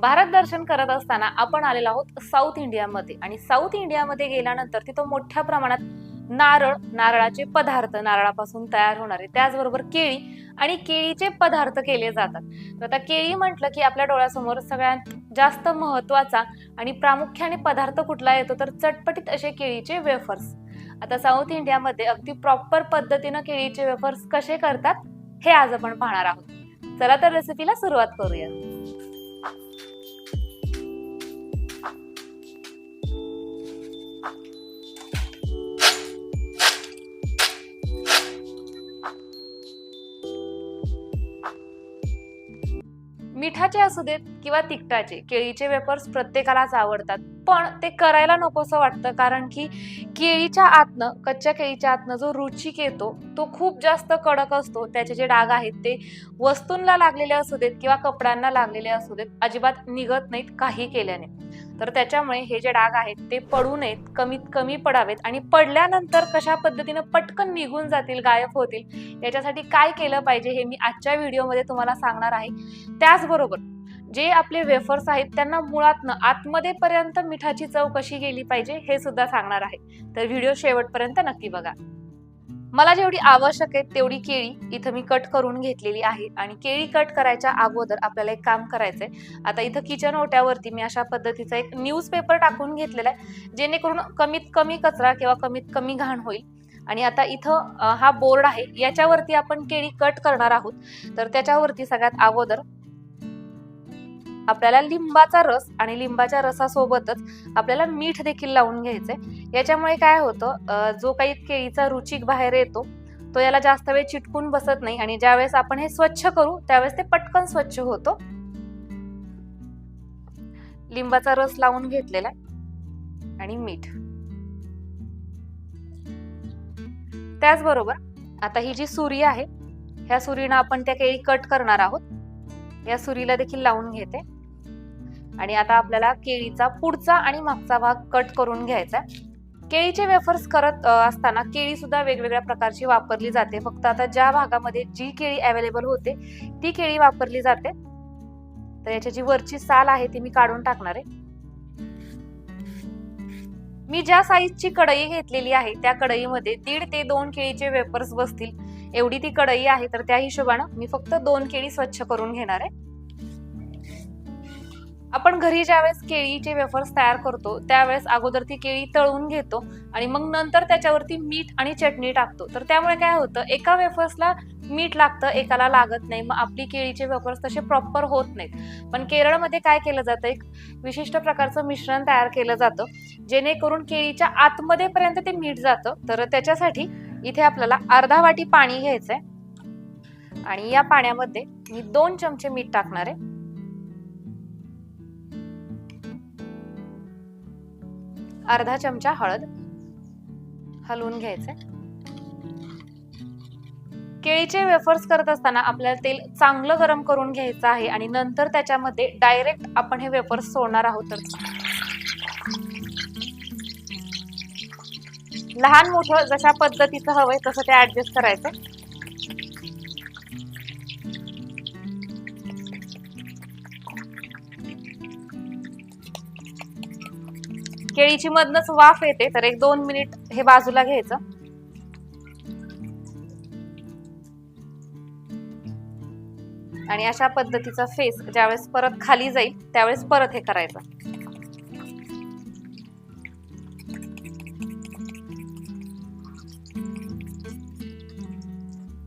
भारत दर्शन करत असताना आपण आलेलो आहोत साऊथ इंडियामध्ये. आणि साऊथ इंडियामध्ये गेल्यानंतर तिथं मोठ्या प्रमाणात नारळ नारळाचे पदार्थ नारळापासून तयार होणारे. त्याचबरोबर केळी आणि केळीचे पदार्थ केले जातात. तर आता केळी म्हटलं की आपल्या डोळ्यासमोर सगळ्यात जास्त महत्त्वाचा आणि प्रामुख्याने पदार्थ कुठला येतो तर चटपटीत असे केळीचे वेफर्स. आता साऊथ इंडियामध्ये अगदी प्रॉपर पद्धतीनं केळीचे वेफर्स कसे करतात हे आज आपण पाहणार आहोत. चला तर रेसिपीला सुरुवात करूया. मिठाचे असू देत किंवा तिखटाचे केळीचे वेफर्स प्रत्येकालाच आवडतात. पण ते करायला नकोसं वाटतं कारण की केळीच्या आतनं कच्च्या केळीच्या आतनं जो रुचिक येतो तो खूप जास्त कडक असतो. त्याचे जे डाग आहेत ते वस्तूंना लागलेले असू देत किंवा कपड्यांना लागलेले असू देत अजिबात निघत नाहीत काही केल्याने. तर त्याच्यामुळे हे जे डाग आहेत ते पडू नयेत कमीत कमी पडावेत. आणि पडल्यानंतर कशा पद्धतीनं पटकन निघून जातील गायब होतील याच्यासाठी काय केलं पाहिजे हे मी आजच्या व्हिडिओमध्ये तुम्हाला सांगणार आहे. त्याचबरोबर जे आपले वेफर्स आहेत त्यांना मुळातनं आतमध्ये पर्यंत मिठाची चव कशी गेली पाहिजे हे सुद्धा सांगणार आहे. तर व्हिडिओ शेवटपर्यंत नक्की बघा. मला जेवढी आवश्यक आहे तेवढी केळी इथं मी कट करून घेतलेली आहे. आणि केळी कट करायच्या अगोदर आपल्याला एक काम करायचंय. आता इथं किचन ओट्यावरती मी अशा पद्धतीचा एक न्यूजपेपर टाकून घेतलेला आहे. जेणेकरून कमीत कमी कचरा किंवा कमीत कमी घाण होईल. आणि आता इथं हा बोर्ड आहे. याच्यावरती आपण केळी कट करणार आहोत. तर त्याच्यावरती सगळ्यात अगोदर आपल्याला लिंबाचा रस आणि लिंबाच्या रसासोबतच आपल्याला मीठ देखील लावून घ्यायचंय. याच्यामुळे काय होतं जो काही केळीचा रुचिक बाहेर येतो तो याला जास्त वेळ चिटकून बसत नाही आणि ज्यावेळेस आपण हे स्वच्छ करू त्यावेळेस ते पटकन स्वच्छ होतो. लिंबाचा रस लावून घेतलेला आणि मीठ. त्याचबरोबर आता ही जी सुरी आहे ह्या सुरीनं आपण त्या केळी कट करणार आहोत. या सुरीला देखील लावून घेते. आणि आता आपल्याला केळीचा पुढचा आणि मागचा भाग कट करून घ्यायचा आहे. केळीचे वेफर्स करत असताना केळी सुद्धा वेगवेगळ्या प्रकारची वापरली जाते. फक्त आता ज्या भागामध्ये जी केळी अवेलेबल होते ती केळी वापरली जाते. तर याची जी वरची साल आहे ती मी काढून टाकणार आहे. मी ज्या साईजची कढई घेतलेली आहे त्या कढईमध्ये दीड ते दोन केळीचे वेफर्स बसतील. एवढी ती कढई आहे तर त्या हिशोबानं मी फक्त दोन केळी स्वच्छ करून घेणार आहे. आपण घरी ज्यावेळेस केळीचे वेफर्स तयार करतो त्यावेळेस अगोदर ती केळी तळून घेतो आणि मग नंतर त्याच्यावरती मीठ आणि चटणी टाकतो. तर त्यामुळे काय होतं एका वेफर्सला मीठ लागतं एकाला लागत नाही. मग आपली केळीचे वेफर्स तसे प्रॉपर होत नाहीत. पण केरळमध्ये काय केलं जातं एक विशिष्ट प्रकारचं मिश्रण तयार केलं जातं जेणेकरून केळीच्या आतमध्ये पर्यंत ते मीठ जातं. तर त्याच्यासाठी इथे आपल्याला अर्धा वाटी पाणी घ्यायचंय. आणि या पाण्यामध्ये मी दोन चमचे मीठ टाकणार आहे. अर्धा चमचा हळद हलवून घ्यायचे. केळीचे वेफर्स करत असताना आपल्याला तेल चांगलं गरम करून घ्यायचं आहे आणि नंतर त्याच्यामध्ये डायरेक्ट आपण हे वेफर्स सोडणार आहोत. तर लहान मोठं जशा पद्धतीचं हवंय तसं ते ऍडजस्ट करायचं. केळीची मधनच वाफ येते तर एक दोन मिनिट हे बाजूला घ्यायचं. आणि अशा पद्धतीचा फेस ज्यावेळेस परत खाली जाईल त्यावेळेस परत हे करायचं.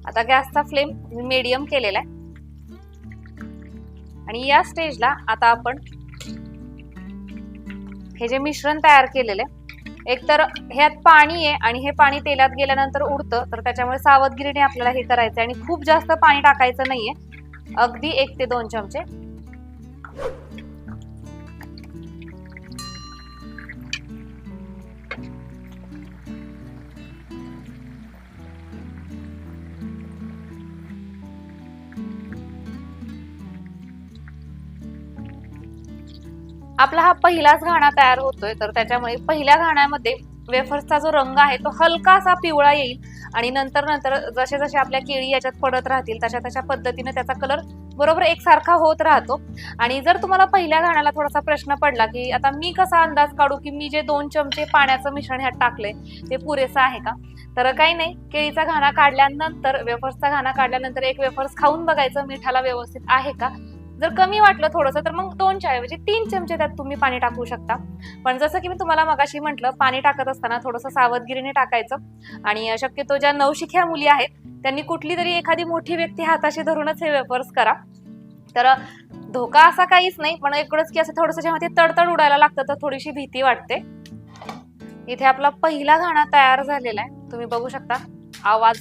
आता गॅसचा फ्लेम मीडियम केलेला आहे. आणि या स्टेजला आता आपण हे जे मिश्रण तयार केलेलं आहे एकतर ह्यात पाणी आहे आणि हे पाणी तेलात गेल्यानंतर उडतं तर त्याच्यामुळे सावधगिरीने आपल्याला हे करायचं आणि खूप जास्त पाणी टाकायचं नाहीये. अगदी एक ते दोन चमचे. आपला हा पहिलाच घाणा तयार होतोय तर त्याच्यामुळे पहिल्या घाण्यामध्ये वेफर्सचा जो रंग आहे तो हलकासा पिवळा येईल. आणि नंतर नंतर जसे जसे आपल्या केळी याच्यात पडत राहतील तशा तशा पद्धतीने त्याचा कलर बरोबर एकसारखा होत राहतो. आणि जर तुम्हाला पहिल्या घाण्याला थोडासा प्रश्न पडला की आता मी कसा अंदाज काढू की मी जे दोन चमचे पाण्याचं मिश्रण ह्यात टाकले ते पुरेसं आहे का? तर काही नाही केळीचा घाणा काढल्यानंतर वेफर्सचा घाणा काढल्यानंतर एक वेफर्स खाऊन बघायचं मिठाला व्यवस्थित आहे का? जर कमी वाटलं थोडंसं तर मग दोन ऐवजी तीन चमचे त्यात तुम्ही पाणी टाकू शकता. पण जसं की मी तुम्हाला मगाशी म्हटलं पाणी टाकत असताना थोडंसं सावधगिरीने टाकायचं. आणि शक्यतो ज्या नवशिख्या मुली आहेत त्यांनी कुठली तरी एखादी मोठी व्यक्ती हाताशी धरूनच हे वेफर्स करा. तर धोका असा काहीच नाही पण एकडच की असं थोडंसं जेव्हा ते तडतड उडायला लागतं तर थोडीशी भीती वाटते. इथे आपला पहिला घाणा तयार झालेला आहे. तुम्ही बघू शकता आवाज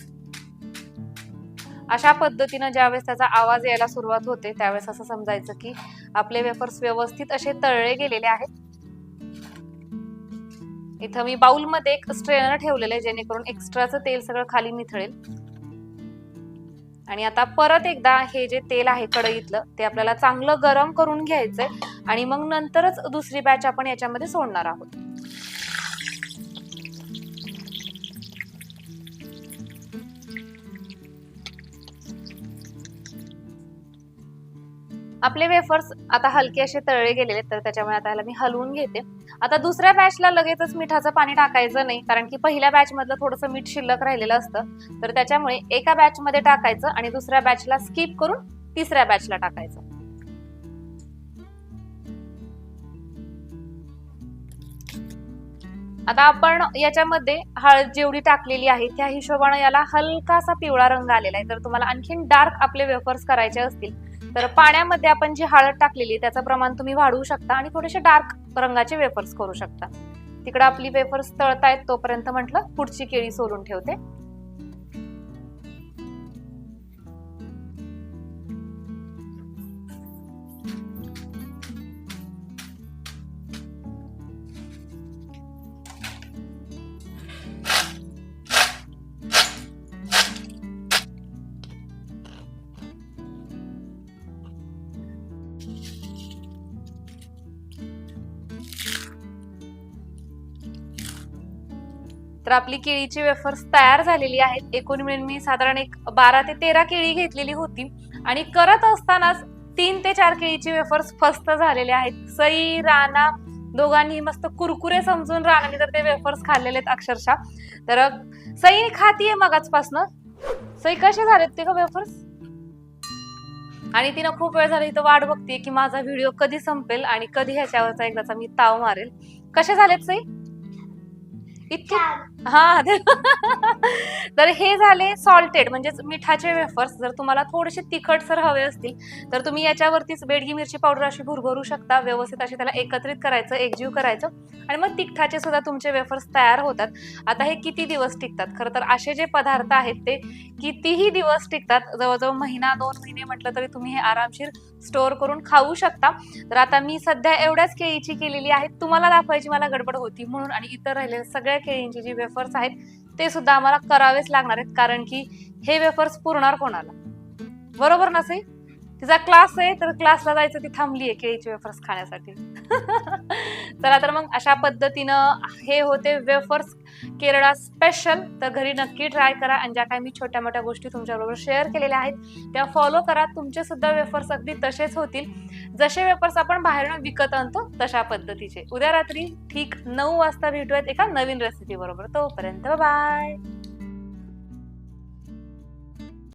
अशा पद्धतीनं ज्यावेळेस त्याचा आवाज यायला सुरुवात होते त्यावेळेस असं समजायचं की आपले वेफर्स व्यवस्थित असे तळले गेलेले आहेत. इथं मी बाउलमध्ये एक स्ट्रेनर ठेवलेलं आहे जेणेकरून एक्स्ट्राचं तेल सगळं खाली निथळेल आणि आता परत एकदा हे जे तेल आहे कढईतलं ते आपल्याला चांगलं गरम करून घ्यायचंय आणि मग नंतरच दुसरी बॅच आपण याच्यामध्ये सोडणार आहोत. आपले वेफर्स आता हलके असे तळले गेलेले आहेत, तर त्याच्यामुळे आता ह्याला मी हलवून घेते. आता दुसऱ्या बॅचला लगेचच मिठाचं पाणी टाकायचं नाही कारण की पहिल्या बॅच मधलं थोडंसं मीठ शिल्लक राहिलेलं असतं. तर त्याच्यामुळे एका बॅच मध्ये टाकायचं आणि दुसऱ्या बॅचला स्किप करून तिसऱ्या बॅचला टाकायचं. आता आपण याच्यामध्ये हळद जेवढी टाकलेली आहे त्या हिशोबाने याला हलकासा पिवळा रंग आलेला आहे. तर तुम्हाला आणखीन डार्क आपले वेफर्स करायचे असतील. तर पाण्यामध्ये आपण जी हळद टाकलेली त्याचं प्रमाण तुम्ही वाढवू शकता आणि थोडेसे डार्क रंगाचे वेफर्स करू शकता. तिकडे आपली वेफर्स तळतायत तोपर्यंत म्हटलं पुढची केळी सोलून ठेवते. तर आपली केळीची वेफर्स तयार झालेली आहेत. एकूण मिळून मी साधारण एक बारा ते तेरा केळी घेतलेली होती. आणि करत असतानाच तीन ते चार केळीची वेफर्स फस्त झालेले आहेत. सई राणा दोघांनी मस्त कुरकुरे समजून राणाने तर ते वेफर्स खाल्लेले आहेत अक्षरशः. तर सई खातीये मगाचपासनं. सई कसे झालेत ते का वेफर्स आणि तिनं खूप वेळ झाला इथं वाट बघते की माझा व्हिडिओ कधी संपेल आणि कधी ह्याच्यावरचा एकदाचा मी ताव मारेल. कसे झालेत सई? इतके हा तर हे झाले सॉल्टेड म्हणजे मिठाचे वेफर्स जर तुम्हाला थोडेसे तिखटसर हवे असतील तर तुम्ही याच्यावरतीच बेडगी मिरची पावडर अशी भुरभरू शकता. व्यवस्थित अशी त्याला एकत्रित करायचं एकजीव करायचं. आणि मग तिखटाचे सुद्धा तुमचे वेफर्स तयार होतात. आता हे किती दिवस टिकतात? खरं तर असे जे पदार्थ आहेत ते कितीही दिवस टिकतात. जवळजवळ महिना दोन महिने म्हटलं तरी तुम्ही हे आरामशीर स्टोअर करून खाऊ शकता. तर आता मी सध्या एवढ्याच केळीची केलेली आहे तुम्हाला दाखवायची मला गडबड होती म्हणून आणि इतर राहिलेल्या सगळ्या केळींचे जे वेफर्स आहेत ते सुद्धा आम्हाला करावेच लागणार आहेत कारण की हे वेफर्स पुरणार कोणाला? बरोबर नसे तिचा क्लास आहे तर क्लासला जायचं ती थांबली आहे केळीचे वेफर्स खाण्यासाठी. चला तर मग अशा पद्धतीनं हे होते वेफर्स केरळा स्पेशल तर घरी नक्की ट्राय करा आणि ज्या काही मी छोट्या मोठ्या गोष्टी तुमच्याबरोबर शेअर केलेल्या आहेत त्या फॉलो करा. तुमचे सुद्धा वेफर्स अगदी तसेच होतील. जसे वेफर्स आपण बाहेरून विकत आणतो तशा पद्धतीचे. उद्या रात्री ठीक नऊ वाजता भेटूयात एका नवीन रेसिपी बरोबर. तोपर्यंत बाय